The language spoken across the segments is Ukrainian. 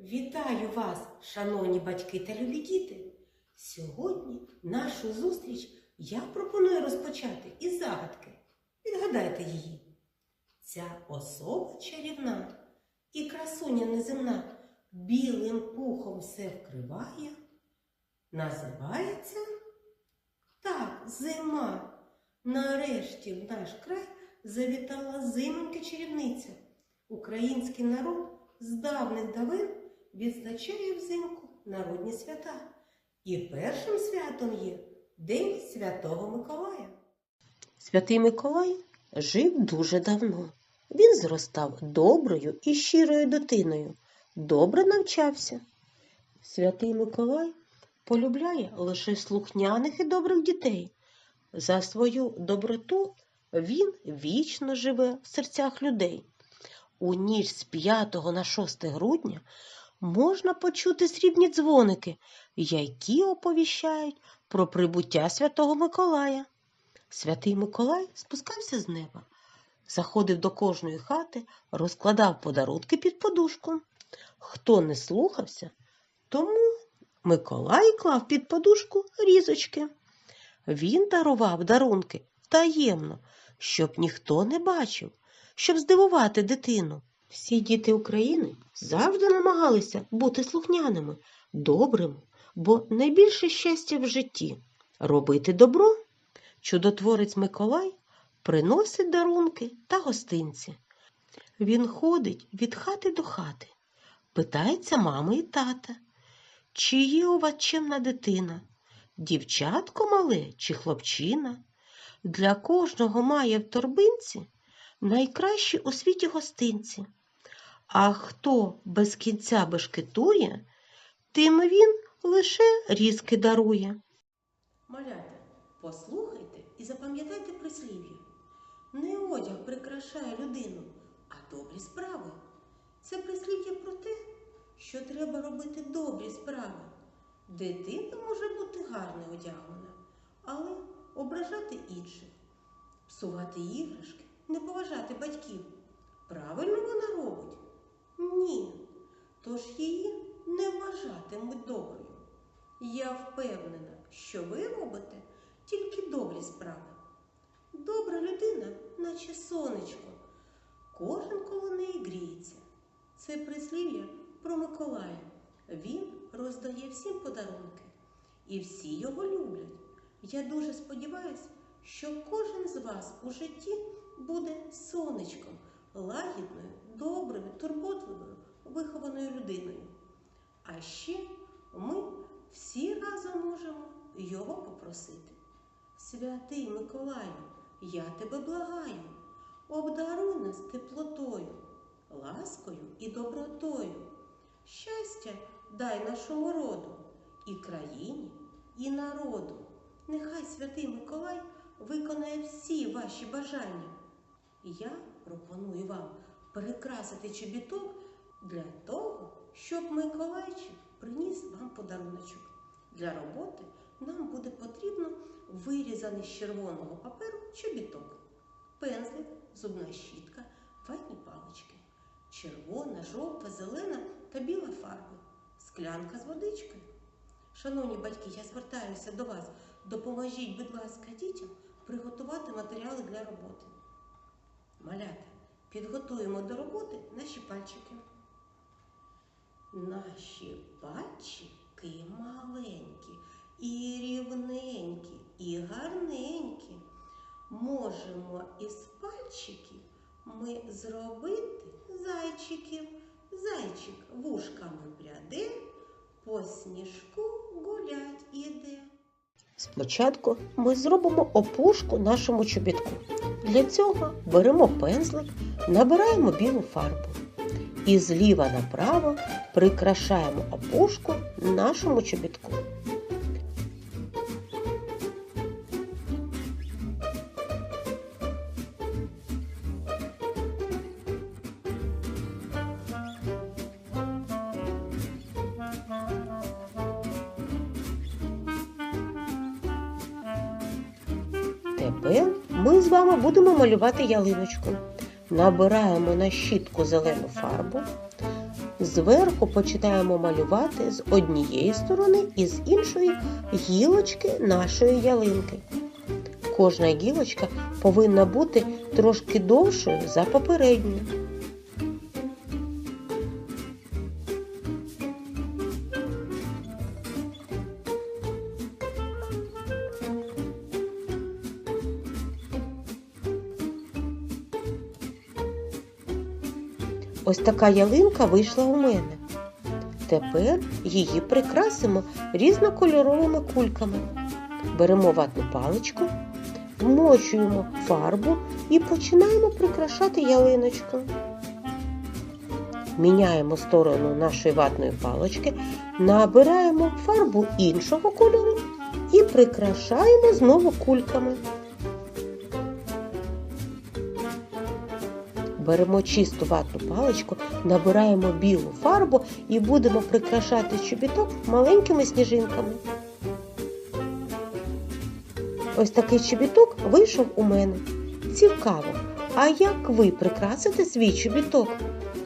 Вітаю вас, шановні батьки та любі діти! Сьогодні нашу зустріч я пропоную розпочати із загадки. Відгадайте її. Ця особа чарівна і красуня неземна білим пухом все вкриває. Називається так, зима. Нарешті в наш край завітала зименька чарівниця. Український народ з давних давин відзначає взимку народні свята. І першим святом є День Святого Миколая. Святий Миколай жив дуже давно. Він зростав доброю і щирою дитиною, добре навчався. Святий Миколай полюбляє лише слухняних і добрих дітей. За свою доброту він вічно живе в серцях людей. У ніч з 5 на 6 грудня можна почути срібні дзвоники, які оповіщають про прибуття Святого Миколая. Святий Миколай спускався з неба, заходив до кожної хати, розкладав подарунки під подушку. Хто не слухався, тому Миколай клав під подушку різочки. Він дарував дарунки таємно, щоб ніхто не бачив, щоб здивувати дитину. Всі діти України завжди намагалися бути слухняними, добрими, бо найбільше щастя в житті робити добро. Чудотворець Миколай приносить дарунки та гостинці. Він ходить від хати до хати, питається мами і тата, чи є у вас чимна дитина, дівчатко мале чи хлопчина. Для кожного має в торбинці найкращі у світі гостинці. А хто без кінця бешкетує, тим він лише різки дарує. Малята, послухайте і запам'ятайте прислів'я. Не одяг прикрашає людину, а добрі справи. Це прислів'я про те, що треба робити добрі справи. Дитина може бути гарно одягнена, але ображати інших, псувати іграшки, не поважати батьків. Правильно вона робить? Ні. Тож її не вважатимуть доброю. Я впевнена, що ви робите тільки добрі справи. Добра людина, наче сонечко, кожен коло неї гріється. Це прислів'я про Миколая. Він роздає всім подарунки, і всі його люблять. Я дуже сподіваюся, що кожен з вас у житті буде сонечком, лагідною, доброю, турботливою, вихованою людиною. А ще ми всі разом можемо його попросити. Святий Миколаю, я тебе благаю, обдаруй нас теплотою, ласкою і добротою. Щастя дай нашому роду, і країні, і народу. Нехай святий Миколай виконає всі ваші бажання. Я пропоную вам перекрасити чобіток для того, щоб Миколайчик приніс вам подаруночок. Для роботи нам буде потрібно вирізаний з червоного паперу чобіток, пензлик, зубна щітка, ватні палички, червона, жовта, зелена та біла фарби, склянка з водичкою. Шановні батьки, я звертаюся до вас. Допоможіть, будь ласка, дітям приготувати матеріали для роботи. Малята, підготуємо до роботи наші пальчики. Наші пальчики маленькі, і рівненькі, і гарненькі. Можемо із пальчиків ми зробити зайчиків. Зайчик вушками пряде, по сніжку. Спочатку ми зробимо опушку нашому чобітку. Для цього беремо пензлик, набираємо білу фарбу і зліва направо прикрашаємо опушку нашому чобітку. Тепер ми з вами будемо малювати ялиночку. Набираємо на щітку зелену фарбу, Зверху починаємо малювати з однієї сторони і з іншої гілочки нашої ялинки. Кожна гілочка повинна бути трошки довшою за попередню. Ось така ялинка вийшла у мене. Тепер її прикрасимо різнокольоровими кульками. Беремо ватну паличку, вмочуємо фарбу і починаємо прикрашати ялиночку. Міняємо сторону нашої ватної палички, набираємо фарбу іншого кольору і прикрашаємо знову кульками. Беремо чисту ватну паличку, набираємо білу фарбу і будемо прикрашати чобіток маленькими сніжинками. Ось такий чобіток вийшов у мене. Цікаво. А як ви прикрасите свій чобіток?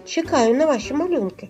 Чекаю на ваші малюнки.